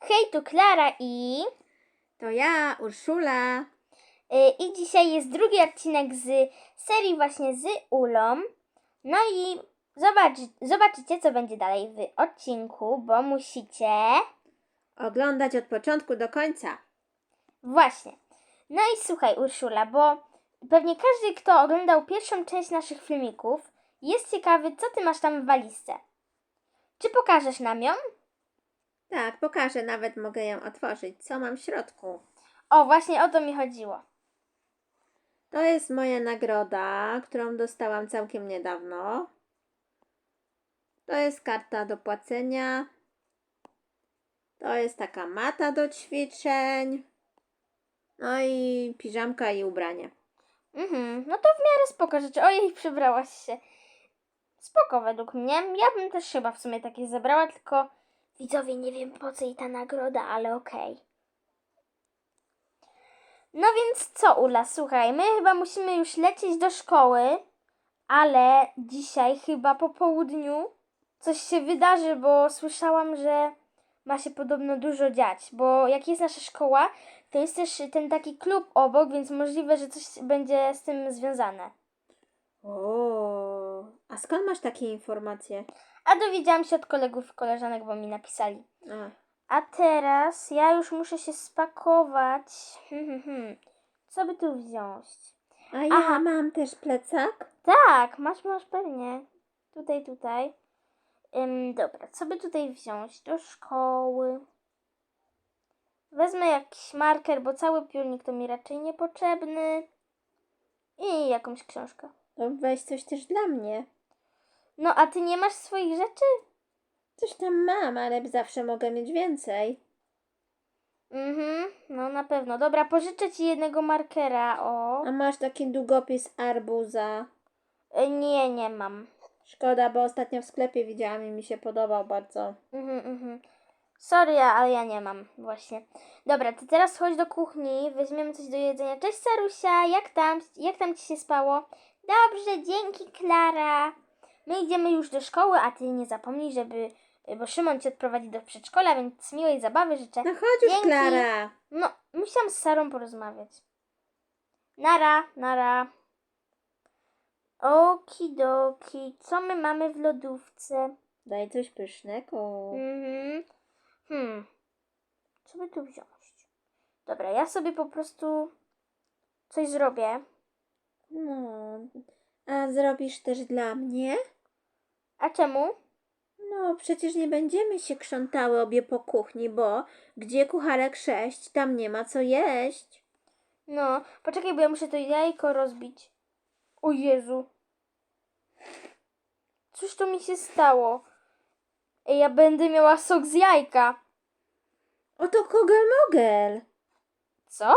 Hej, tu Klara i... To ja, Urszula. y, I dzisiaj jest drugi odcinek z serii właśnie z Ulą. No i zobaczy, zobaczycie, co będzie dalej w odcinku, bo musicie... Oglądać od początku do końca. Właśnie. No i słuchaj, Urszula, bo pewnie każdy, kto oglądał pierwszą część naszych filmików, jest ciekawy, co ty masz tam w walizce. Czy pokażesz nam ją? Tak, pokażę, nawet mogę ją otworzyć. Co mam w środku? O, właśnie o to mi chodziło. To jest moja nagroda, którą dostałam całkiem niedawno. To jest karta do płacenia. To jest taka mata do ćwiczeń. No i piżamka i ubranie. Mhm, no to w miarę spoko rzeczy. Ojej, przebrałaś się. Spoko według mnie. Ja bym też chyba w sumie takie zebrała, tylko widzowie nie wiem po co jej ta nagroda, ale okej. No więc co, Ula, słuchaj, my chyba musimy już lecieć do szkoły, ale dzisiaj chyba po południu coś się wydarzy, bo słyszałam, że ma się podobno dużo dziać, bo jak jest nasza szkoła, to jest też ten taki klub obok, więc możliwe, że coś będzie z tym związane. O, a skąd masz takie informacje? A dowiedziałam się od kolegów i koleżanek, bo mi napisali. A, A teraz ja już muszę się spakować. Hmm, hmm, hmm. Co by tu wziąć? a ja Aha. mam też plecak. Tak, masz, masz pewnie. Tutaj, tutaj. Ym, dobra, co by tutaj wziąć? Do szkoły. Wezmę jakiś marker, bo cały piórnik to mi raczej niepotrzebny. I jakąś książkę. To weź coś też dla mnie. No, a ty nie masz swoich rzeczy? Coś tam mam, ale zawsze mogę mieć więcej. Mhm, no na pewno. Dobra, pożyczę ci jednego markera, o. A masz taki długopis arbuza. E, Nie, nie mam. Szkoda, bo ostatnio w sklepie widziałam i mi się podobał bardzo. Mhm, mhm. Sorry, ale ja nie mam właśnie. Dobra, to teraz chodź do kuchni, weźmiemy coś do jedzenia. Cześć Sarusia, jak tam, jak tam ci się spało? Dobrze, dzięki Klara. My idziemy już do szkoły, a ty nie zapomnij, żeby, bo Szymon cię odprowadzi do przedszkola, więc miłej zabawy życzę. No chodź już, Dzięki. Klara. No, musiałam z Sarą porozmawiać. Nara, nara. Okidoki, co my mamy w lodówce? Daj coś pysznego. Mhm. Hmm. Co by tu wziąć? Dobra, ja sobie po prostu coś zrobię. No. A zrobisz też dla mnie? A czemu? No, przecież nie będziemy się krzątały obie po kuchni, bo gdzie kucharek sześć, tam nie ma co jeść. No, poczekaj, bo ja muszę to jajko rozbić. O Jezu. Cóż to mi się stało? Ej, ja będę miała sok z jajka. Oto kogel-mogel. Co?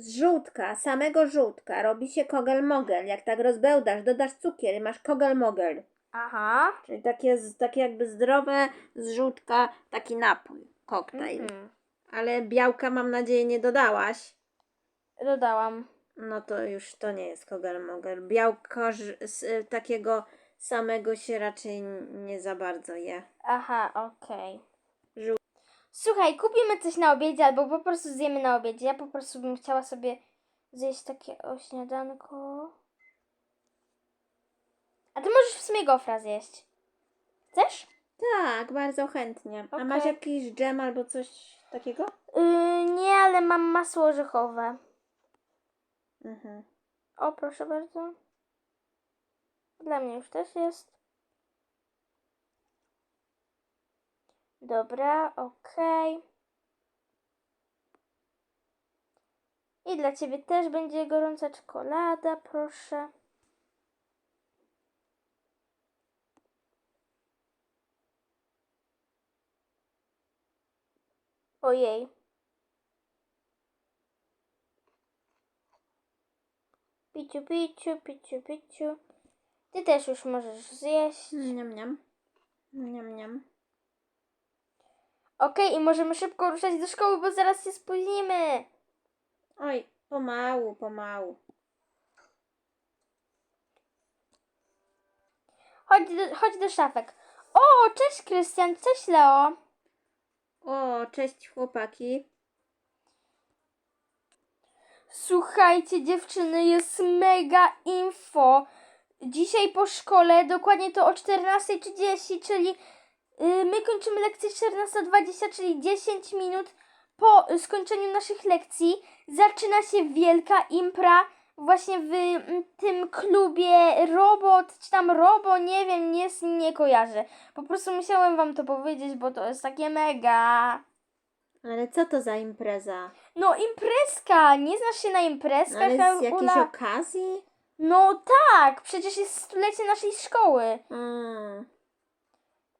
Z żółtka, samego żółtka robi się kogel-mogel. Jak tak rozbełdasz, dodasz cukier i masz kogel-mogel. Aha. Czyli takie, z- takie jakby zdrowe z żółtka taki napój, koktajl. Mhm. Ale białka mam nadzieję nie dodałaś. Dodałam. No to już to nie jest kogel-mogel. Białko ż- z y, takiego samego się raczej nie za bardzo je. Aha, okej. Słuchaj, kupimy coś na obiedzie albo po prostu zjemy na obiedzie. Ja po prostu bym chciała sobie zjeść takie o śniadanko. A ty możesz w sumie gofra zjeść. Chcesz? Tak, bardzo chętnie. A Okej. masz jakiś dżem albo coś takiego? Yy, nie, ale mam masło orzechowe. Mhm. O, proszę bardzo. Dla mnie już też jest. Dobra, okej. I dla ciebie też będzie gorąca czekolada, proszę. Ojej. Piciu, piciu, piciu, piciu. Ty też już możesz zjeść. Niam, niam. Niam, niam. Okej, i możemy szybko ruszać do szkoły, bo zaraz się spóźnimy. Oj, pomału, pomału. Chodź do, chodź do szafek. O, cześć Krystian, cześć Leo. O, cześć chłopaki. Słuchajcie, dziewczyny, jest mega info. Dzisiaj po szkole, dokładnie to o 14.30, czyli my kończymy lekcję 14.20, czyli 10 minut po y, skończeniu naszych lekcji. Zaczyna się wielka impra właśnie w mm, tym klubie Robot, czy tam Robo, nie wiem, nie, nie kojarzę. Po prostu musiałem wam to powiedzieć, bo to jest takie mega. Ale co to za impreza? No imprezka, nie znasz się na imprezkach, Ale z Ula? jakiejś okazji? No tak, przecież jest stulecie naszej szkoły. Mm.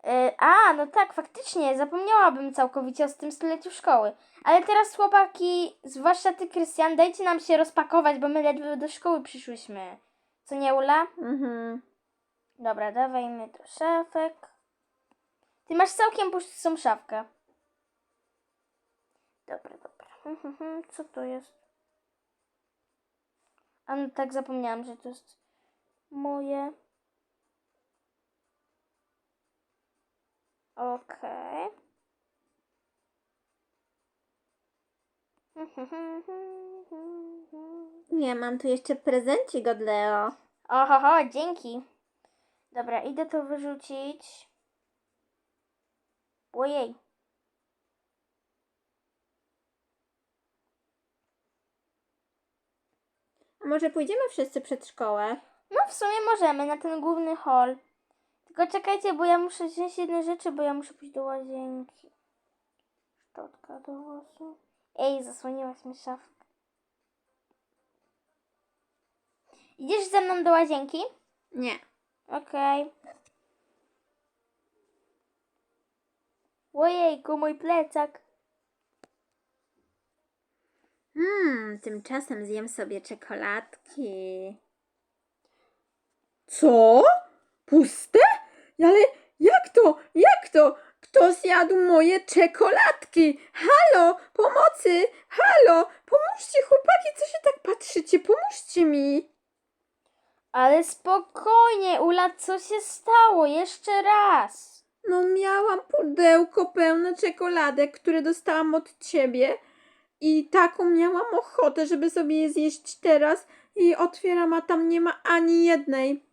E, a, no tak, faktycznie, zapomniałabym całkowicie o tym stuleciu szkoły. Ale teraz chłopaki, zwłaszcza ty, Krystian, dajcie nam się rozpakować, bo my ledwo do szkoły przyszłyśmy. Co nie, Ula? Mhm. Dobra, dawajmy do szafek. Ty masz całkiem pustą szafkę. Dobra, dobra. Co to jest? A no tak, zapomniałam, że to jest moje. Okej. Nie, mam tu jeszcze prezencik od Leo. Ohoho, dzięki. Dobra, idę to wyrzucić. Ojej. A może pójdziemy wszyscy przed szkołę? No w sumie możemy na ten główny hall. Tylko czekajcie, bo ja muszę wziąć jedne rzeczy, bo ja muszę pójść do łazienki. Szczotka do włosów. Ej, zasłoniłaś mi szafkę. Idziesz ze mną do łazienki? Nie. Okej. Ojejku, mój plecak. Hmm, tymczasem zjem sobie czekoladki. Co? Puste? Ale jak to? Jak to? Kto zjadł moje czekoladki? Halo, pomocy! Halo, pomóżcie chłopaki, co się tak patrzycie? Pomóżcie mi! Ale spokojnie, Ula, co się stało? Jeszcze raz. No miałam pudełko pełne czekoladek, które dostałam od ciebie i taką miałam ochotę, żeby sobie je zjeść teraz i otwieram, a tam nie ma ani jednej.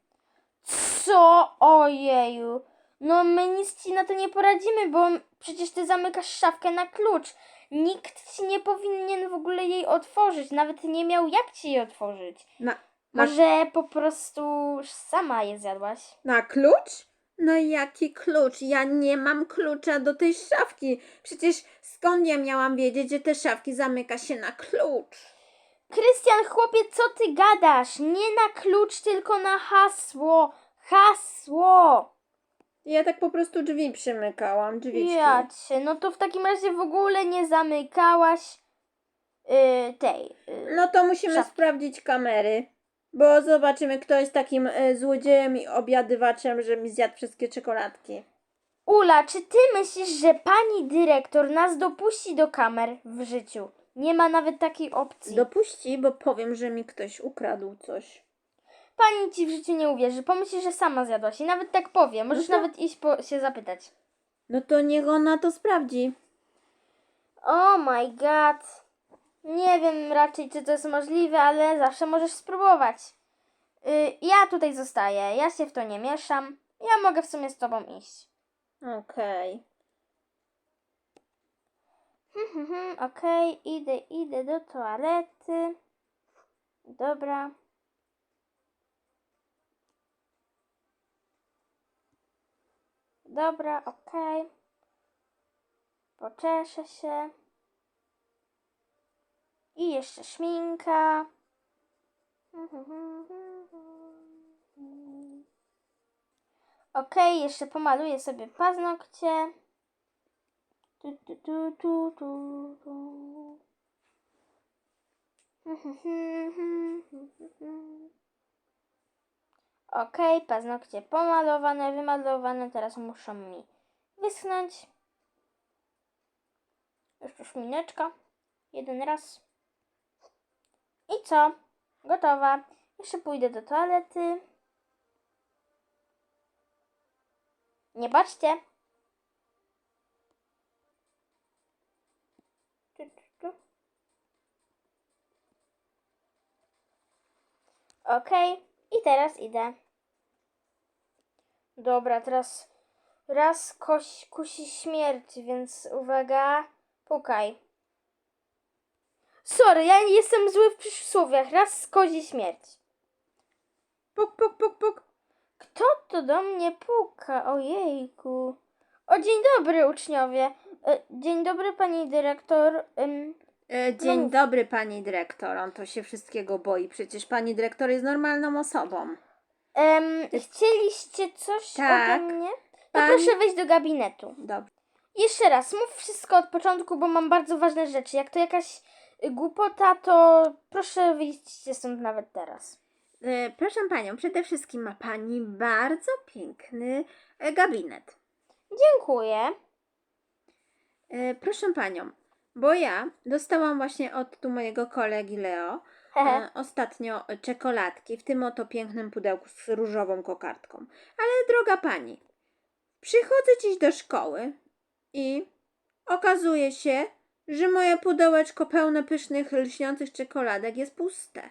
Co? Ojeju. No my nic ci na to nie poradzimy, bo przecież ty zamykasz szafkę na klucz. Nikt ci nie powinien w ogóle jej otworzyć. Nawet nie miał jak ci jej otworzyć. Na, na, Może po prostu sama je zjadłaś? na klucz? No jaki klucz? Ja nie mam klucza do tej szafki. Przecież skąd ja miałam wiedzieć, że te szafki zamyka się na klucz? Krystian, chłopie, co ty gadasz? Nie na klucz, tylko na hasło. Hasło. Ja tak po prostu drzwi przymykałam, drzwiczki. Ja cię, no to w takim razie w ogóle nie zamykałaś yy, tej. Yy. No to musimy Szafki. sprawdzić kamery. Bo zobaczymy, kto jest takim e, złodziejem i obiadywaczem, że mi zjadł wszystkie czekoladki. Ula, czy ty myślisz, że pani dyrektor nas dopuści do kamer w życiu? Nie ma nawet takiej opcji. Dopuści, bo powiem, że mi ktoś ukradł coś. Pani ci w życiu nie uwierzy. Pomyśli, że sama zjadłaś i nawet tak powie. Możesz No to- nawet iść po, się zapytać. No to niech ona to sprawdzi. Oh my god. Nie wiem raczej, czy to jest możliwe, ale zawsze możesz spróbować. Y, ja tutaj zostaję. Ja się w to nie mieszam. Ja mogę w sumie z tobą iść. Okej. Hmm, Okej, idę, idę do toalety. Dobra. Dobra, okej. Poczeszę się. I jeszcze szminka. Okej, jeszcze pomaluję sobie paznokcie. Tu, tu, tu, tu, tu, tu. Okej, paznokcie pomalowane, wymalowane, teraz muszą mi wyschnąć. Jeszcze szmineczka. Jeden raz. I co? Gotowa. Jeszcze pójdę do toalety. Nie patrzcie. Okej, i teraz idę. Dobra, teraz raz koś, kusi śmierć, więc uwaga, pukaj. Sorry, ja jestem zły w przysłowiach. Raz kozi śmierć. Puk, puk, puk, puk. Kto to do mnie puka? Ojejku. O, dzień dobry, uczniowie. E, Dzień dobry, pani dyrektor. E, dzień mów. dobry, pani dyrektor. On to się wszystkiego boi. Przecież pani dyrektor jest normalną osobą. em, chcieliście coś Tak. ode mnie? No Pani- proszę wejść do gabinetu. Dobrze. Jeszcze raz, mów wszystko od początku, bo mam bardzo ważne rzeczy. Jak to jakaś y, głupota, to proszę wyjść stąd nawet teraz. E, proszę panią, przede wszystkim ma pani bardzo piękny e, gabinet. Dziękuję. E, proszę panią, bo ja dostałam właśnie od tu mojego kolegi Leo e, ostatnio czekoladki w tym oto pięknym pudełku z różową kokardką. Ale droga pani, przychodzę dziś do szkoły i okazuje się, że moje pudełeczko pełne pysznych, lśniących czekoladek jest puste.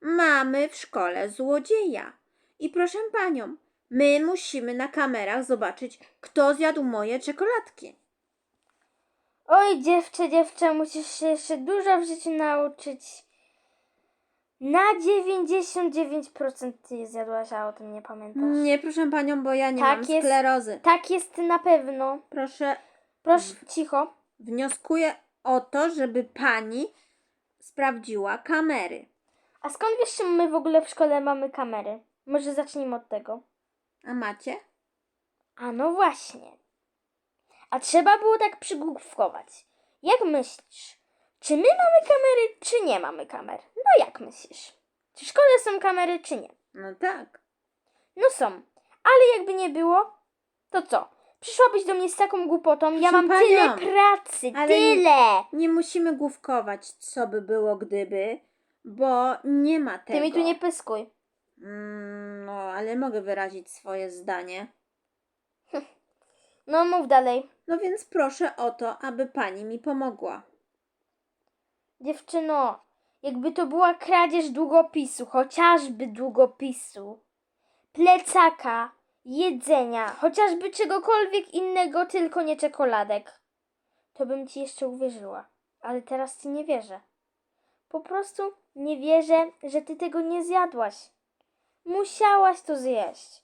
Mamy w szkole złodzieja. I proszę panią, my musimy na kamerach zobaczyć, kto zjadł moje czekoladki. Oj, dziewczę, dziewczę, musisz się jeszcze dużo w życiu nauczyć. Na 99% ty zjadłaś, a o tym nie pamiętasz. Nie, proszę panią, bo ja nie Tak mam jest. sklerozy. Tak jest na pewno. Proszę, Proszę, cicho. wnioskuję o to, żeby pani sprawdziła kamery. A skąd wiesz, że my w ogóle w szkole mamy kamery? Może zacznijmy od tego. A macie? A no właśnie. A trzeba było tak przygłówkować. Jak myślisz? Czy my mamy kamery, czy nie mamy kamer? No jak myślisz? Czy w szkole są kamery, czy nie? No tak. No są. Ale jakby nie było, to co? Przyszłabyś do mnie z taką głupotą, ja mam panią, tyle pracy, ale tyle! Nie musimy główkować, co by było gdyby, bo nie ma tego. Ty mi tu nie pyskuj. Mm, no, ale mogę wyrazić swoje zdanie. No mów dalej. No więc proszę o to, aby pani mi pomogła. Dziewczyno, jakby to była kradzież długopisu, chociażby długopisu, plecaka, jedzenia, chociażby czegokolwiek innego, tylko nie czekoladek, to bym ci jeszcze uwierzyła. Ale teraz ci nie wierzę. Po prostu nie wierzę, że ty tego nie zjadłaś. Musiałaś to zjeść.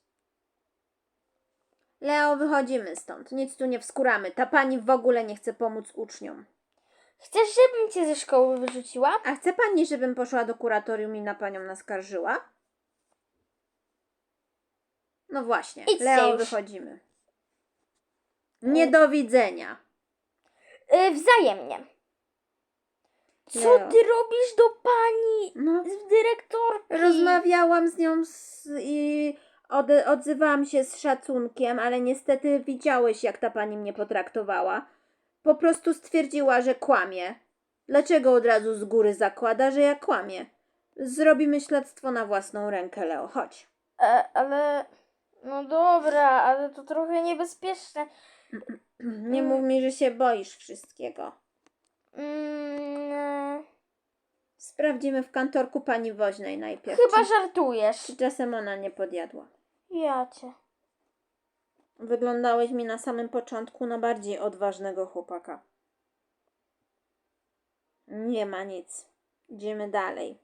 Leo, wychodzimy stąd. Nic tu nie wskuramy. Ta pani w ogóle nie chce pomóc uczniom. Chcesz, żebym cię ze szkoły wyrzuciła? A chce pani, żebym poszła do kuratorium i na panią naskarżyła? No właśnie, Idźcie Leo, już. wychodzimy. Nie do widzenia. Yy, wzajemnie. Co Leo. ty robisz do pani No, z dyrektorki? rozmawiałam z nią z, i od, odzywałam się z szacunkiem, ale niestety widziałeś, jak ta pani mnie potraktowała. Po prostu stwierdziła, że kłamie. Dlaczego od razu z góry zakłada, że ja kłamię? Zrobimy śledztwo na własną rękę, Leo. Chodź. E, ale. No dobra, ale to trochę niebezpieczne. Nie mów mi, że się boisz wszystkiego. Mm, e, Sprawdzimy w kantorku pani woźnej najpierw. chyba czy, żartujesz. czy czasem ona nie podjadła. Ja cię. Wyglądałeś mi na samym początku na bardziej odważnego chłopaka. Nie ma nic. Idziemy dalej.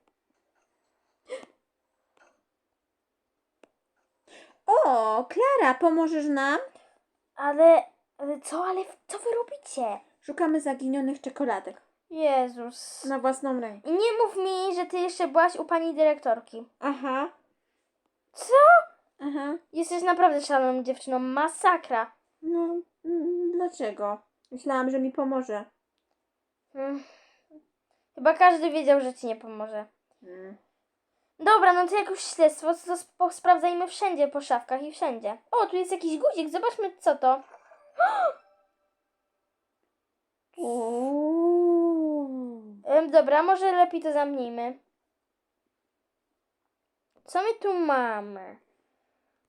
O, Klara, pomożesz nam? Ale. ale co, ale co wy robicie? Szukamy zaginionych czekoladek. Jezus. Na własną rękę. I nie mów mi, że ty jeszcze byłaś u pani dyrektorki. Aha. Co? Aha. Jesteś naprawdę szaloną dziewczyną. Masakra. No, mm, dlaczego? Myślałam, że mi pomoże. Mm. Chyba każdy wiedział, że ci nie pomoże. Mm. Dobra, no to jak już śledztwo, to sp- sprawdzajmy wszędzie po szafkach i wszędzie. O, tu jest jakiś guzik, zobaczmy co to. Uuu. Dobra, może lepiej to zamknijmy. Co my tu mamy?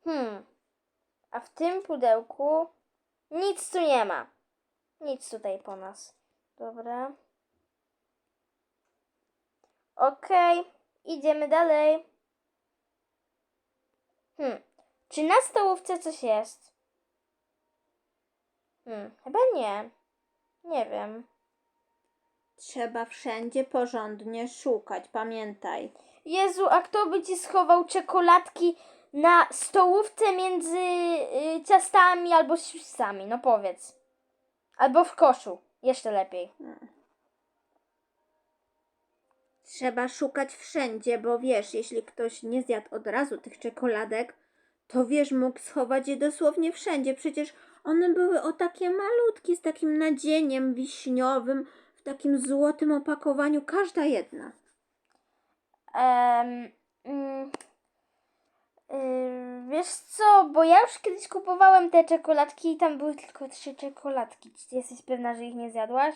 Hmm. A w tym pudełku nic tu nie ma. Nic tutaj po nas. Dobra. Okej, idziemy dalej. Hmm. Czy na stołówce coś jest? Hmm, chyba nie. Nie wiem. Trzeba wszędzie porządnie szukać, pamiętaj. Jezu, a kto by ci schował czekoladki na stołówce między y, ciastami albo chipsami? No powiedz. Albo w koszu. Jeszcze lepiej. Trzeba szukać wszędzie, bo wiesz, jeśli ktoś nie zjadł od razu tych czekoladek, to wiesz, mógł schować je dosłownie wszędzie. Przecież one były o takie malutkie, z takim nadzieniem wiśniowym, w takim złotym opakowaniu, każda jedna. Em, mm, y, wiesz co, bo ja już kiedyś kupowałem te czekoladki i tam były tylko trzy czekoladki. Czy ty jesteś pewna, że ich nie zjadłaś?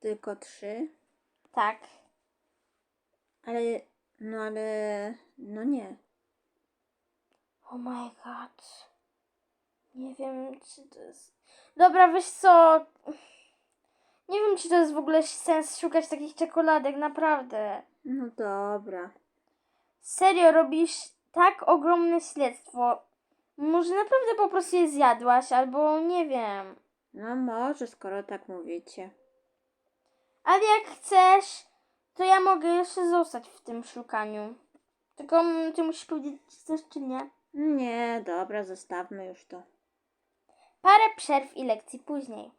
Tylko trzy. Tak. Ale, no ale, no nie. Oh my god. Nie wiem, czy to jest. Dobra, wiesz co? Nie wiem, czy to jest w ogóle sens szukać takich czekoladek, naprawdę. No dobra. Serio, robisz tak ogromne śledztwo. Może naprawdę po prostu je zjadłaś, albo nie wiem. No może, skoro tak mówicie. Ale jak chcesz, to ja mogę jeszcze zostać w tym szukaniu. Tylko mm, ty musisz powiedzieć, czy chcesz, czy nie. Nie, dobra, zostawmy już to. Parę przerw i lekcji później.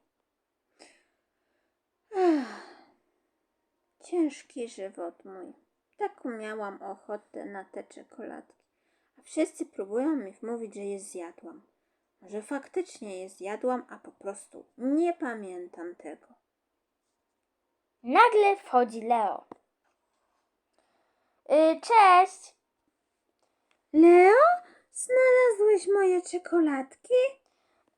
Ciężki żywot mój. Taką miałam ochotę na te czekoladki. A wszyscy próbują mi wmówić, że je zjadłam. Może faktycznie je zjadłam, a po prostu nie pamiętam tego. Nagle wchodzi Leo. Y, cześć! Leo? Znalazłeś moje czekoladki?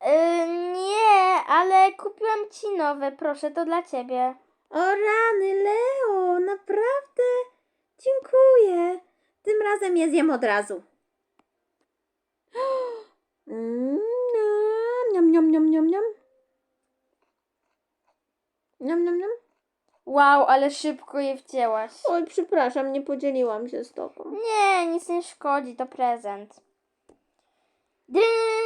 Y, nie, ale kupiłam ci nowe, proszę, to dla ciebie. O rany, Leo, naprawdę? Dziękuję. Tym razem je zjem od razu. Mm, Niam, niam, niam, niam, niam. Niam, niam, niam. Wow, ale szybko je wcięłaś. Oj, przepraszam, nie podzieliłam się z tobą. Nie, nic nie szkodzi, to prezent. Dyn!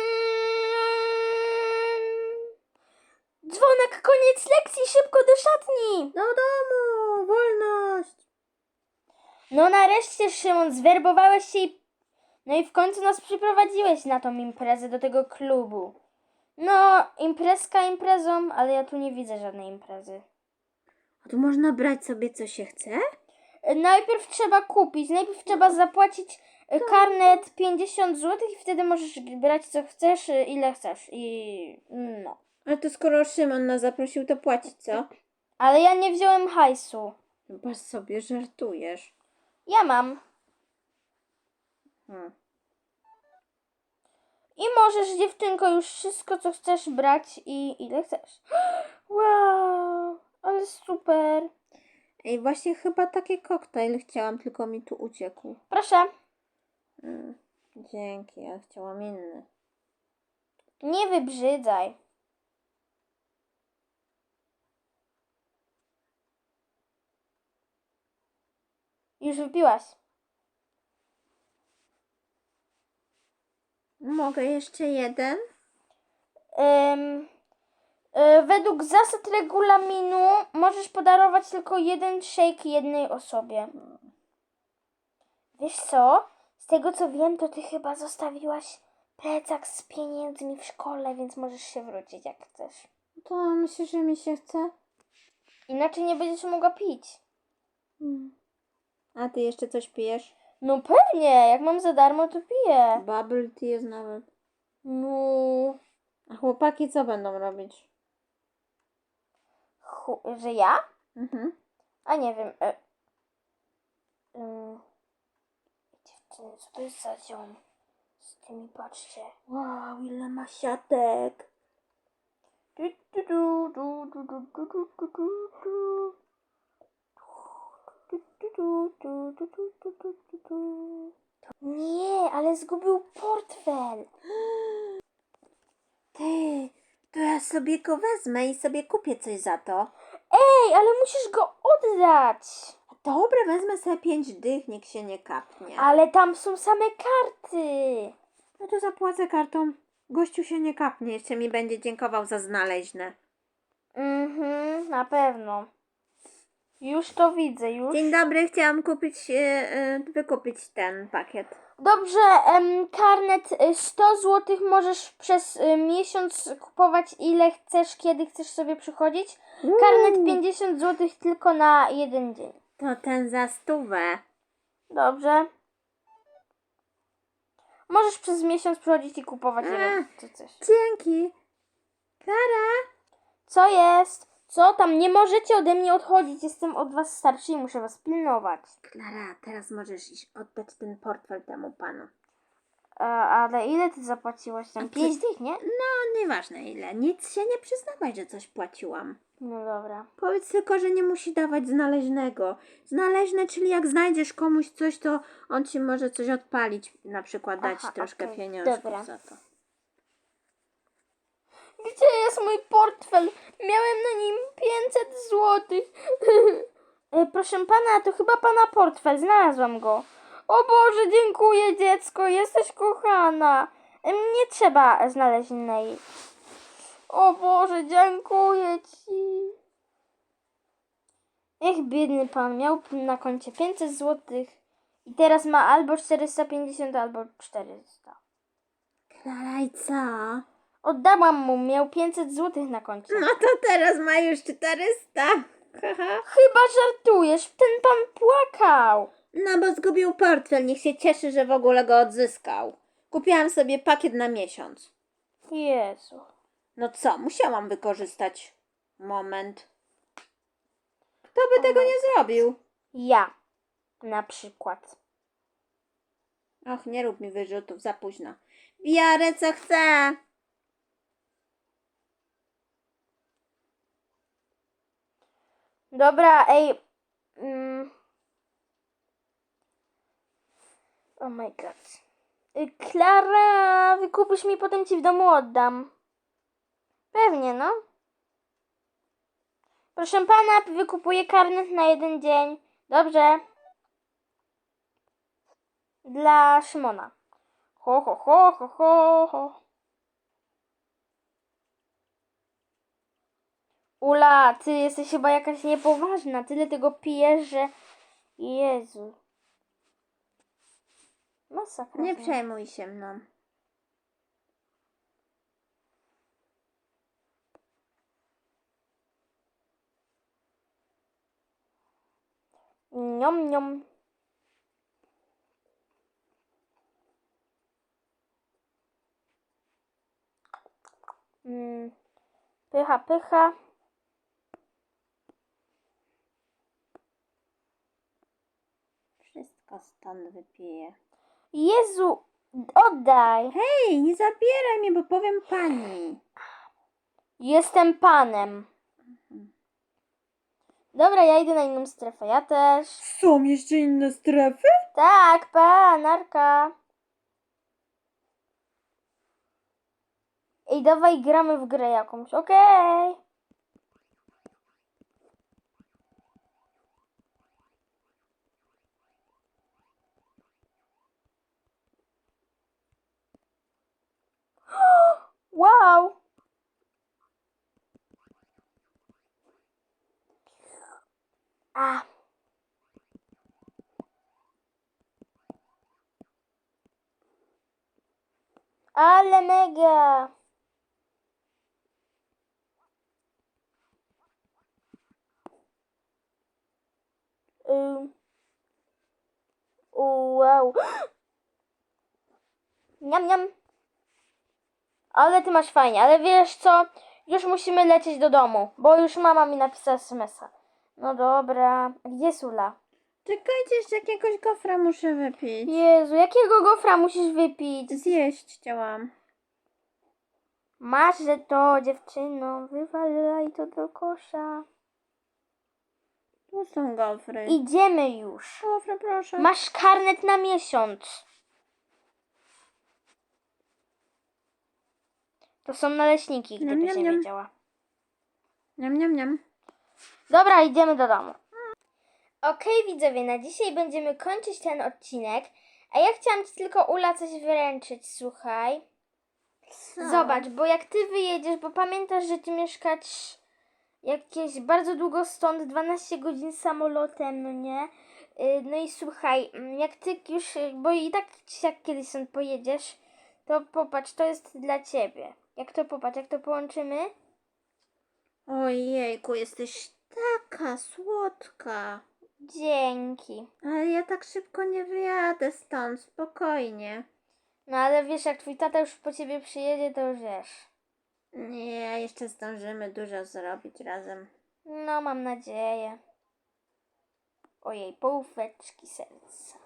Dzwonek, koniec lekcji, szybko do szatni! Do domu, wolność. No nareszcie, Szymon, zwerbowałeś się i... No i w końcu nas przyprowadziłeś na tą imprezę do tego klubu. No, imprezka imprezą, ale ja tu nie widzę żadnej imprezy. A tu można brać sobie co się chce? Najpierw trzeba kupić, najpierw trzeba zapłacić y, karnet 50 zł i wtedy możesz brać co chcesz, y, ile chcesz i no. Ale to skoro Szymon nas zaprosił, to płacić co? Ale ja nie wziąłem hajsu. Chyba sobie żartujesz. Ja mam. Hmm. I możesz dziewczynko już wszystko co chcesz brać i ile chcesz. Wow, ale super. Ej, właśnie chyba taki koktajl chciałam, tylko mi tu uciekł. Proszę, Mm. Dzięki, ja chciałam inny. nie wybrzydzaj. Już wypiłaś. Mogę jeszcze jeden? Ym, y, według zasad regulaminu możesz podarować tylko jeden shake jednej osobie. Wiesz co? Z tego co wiem, to ty chyba zostawiłaś plecak z pieniędzmi w szkole, więc możesz się wrócić jak chcesz. To myślę, że mi się chce. Inaczej nie będziesz mogła pić. Mm. A ty jeszcze coś pijesz? No pewnie, jak mam za darmo, to piję. Bubble tea jest nawet. No, A chłopaki co będą robić? chu- że ja? Mhm. A nie wiem. E, ym, dziewczyny, co to jest za ziom? Z tymi, patrzcie. Wow, ile ma siatek. Du, du, du, du, du, du, du, du, du, du, du. Nie, ale zgubił portfel. Ty, to ja sobie go wezmę i sobie kupię coś za to. Ej, ale musisz go oddać. Dobra, wezmę sobie pięć dych, niech się nie kapnie. Ale tam są same karty. No to zapłacę kartą. Gościu się nie kapnie, jeszcze mi będzie dziękował za znaleźne. Mhm, na pewno. Już to widzę, już. Dzień dobry, chciałam kupić, e, e, wykupić ten pakiet. Dobrze, em, karnet y, 100 zł możesz przez y, miesiąc kupować ile chcesz, kiedy chcesz sobie przychodzić. Karnet Uuu. 50 zł tylko na jeden dzień. To ten za stówę. Dobrze. Możesz przez miesiąc przychodzić i kupować ile chcesz. Dzięki. Kara. Co jest? Co tam? Nie możecie ode mnie odchodzić. Jestem od was starszy i muszę was pilnować. Klara, teraz możesz iść oddać ten portfel temu panu. A, ale ile ty zapłaciłaś tam? A ty- 5 dych, nie? No, nieważne ile. Nic się nie przyznawaj, że coś płaciłam. No dobra. Powiedz tylko, że nie musi dawać znaleźnego. Znaleźne, czyli jak znajdziesz komuś coś, to on ci może coś odpalić, na przykład dać Aha, troszkę okej, pieniążków dobra. za to. Gdzie jest mój portfel? Miałem na nim 500 złotych. E, Proszę pana, to chyba pana portfel. Znalazłam go. O Boże, dziękuję dziecko, jesteś kochana. Em, Nie trzeba znaleźć innej. O Boże, dziękuję ci. Ech, biedny pan, miał na koncie 500 złotych i teraz ma albo 450, albo 400. Klara, i co? Oddałam mu, miał 500 złotych na koncie. No to teraz ma już 400. Haha. Chyba żartujesz, ten pan płakał. No bo zgubił portfel, niech się cieszy, że w ogóle go odzyskał. Kupiłam sobie pakiet na miesiąc. Jezu. No co, musiałam wykorzystać moment. Kto by tego nie zrobił? Ja na przykład. Och, nie rób mi wyrzutów, za późno. Biorę co chcę. Dobra, ej. Mm. Oh my god. Y, Klara, wykupisz mi, potem ci w domu oddam. Pewnie, no. Proszę pana, wykupuję karnet na jeden dzień. Dobrze. Dla Szymona. Ho, ho, ho, ho, ho, ho. Ula, ty jesteś chyba jakaś niepoważna. Tyle tego pijesz, że... Jezu. Masakra. Nie przejmuj się mną. Niom, niom. Mm. Pycha, pycha. Wszystko stąd wypiję. Jezu, oddaj. Hej, nie zabieraj mnie, bo powiem pani. Jestem panem. Dobra, ja idę na inną strefę. Ja też. Są jeszcze inne strefy? Tak, pa, narka. Ej, dawaj gramy w grę jakąś, okej. Wow. A. Ale mega. Ym. Wow. Niam, niam. Ale ty masz fajnie, ale wiesz co? Już musimy lecieć do domu, bo już mama mi napisała smsa. No dobra. Gdzie jest Ula? Czekajcie, jeszcze jakiegoś gofra muszę wypić. Jezu, jakiego gofra musisz wypić? Zjeść chciałam. Masz, że to dziewczyno, wywalaj to do kosza. Tu są gofry. Idziemy już. Gofry, proszę. Masz karnet na miesiąc. To są naleśniki, gdybyś niam, nie niam. wiedziała. Niam, niam, niam. Dobra, idziemy do domu. Okej, widzowie, na dzisiaj będziemy kończyć ten odcinek. A ja chciałam ci tylko Ula coś wyręczyć, słuchaj. Zobacz, bo jak ty wyjedziesz, bo pamiętasz, że ty mieszkasz jakieś bardzo długo stąd, 12 godzin samolotem, no nie? Y, No i słuchaj, mm, jak ty już, y, bo i tak jak kiedyś stąd pojedziesz, to popatrz, to jest dla ciebie. Jak to popatrz, jak to połączymy? Ojejku, jesteś taka słodka. Dzięki. Ale ja tak szybko nie wyjadę stąd, spokojnie. No ale wiesz, jak twój tata już po ciebie przyjedzie, to już wiesz. Nie, jeszcze zdążymy dużo zrobić razem. No, mam nadzieję. Ojej, połóweczki serca.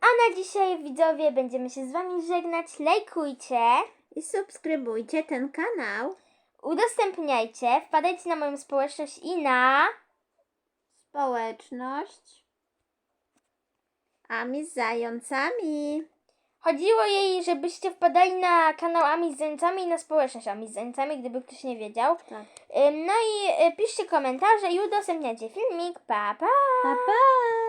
A na dzisiaj, widzowie, będziemy się z wami żegnać. Lajkujcie, I subskrybujcie ten kanał. Udostępniajcie, wpadajcie na moją społeczność i na... Społeczność. Ami z zającami. Chodziło jej, żebyście wpadali na kanał Ami z Zającami i na społeczność Ami z Zającami, gdyby ktoś nie wiedział. Tak. Ym, No i y, piszcie komentarze i udostępniajcie filmik. Pa, pa! Pa, pa!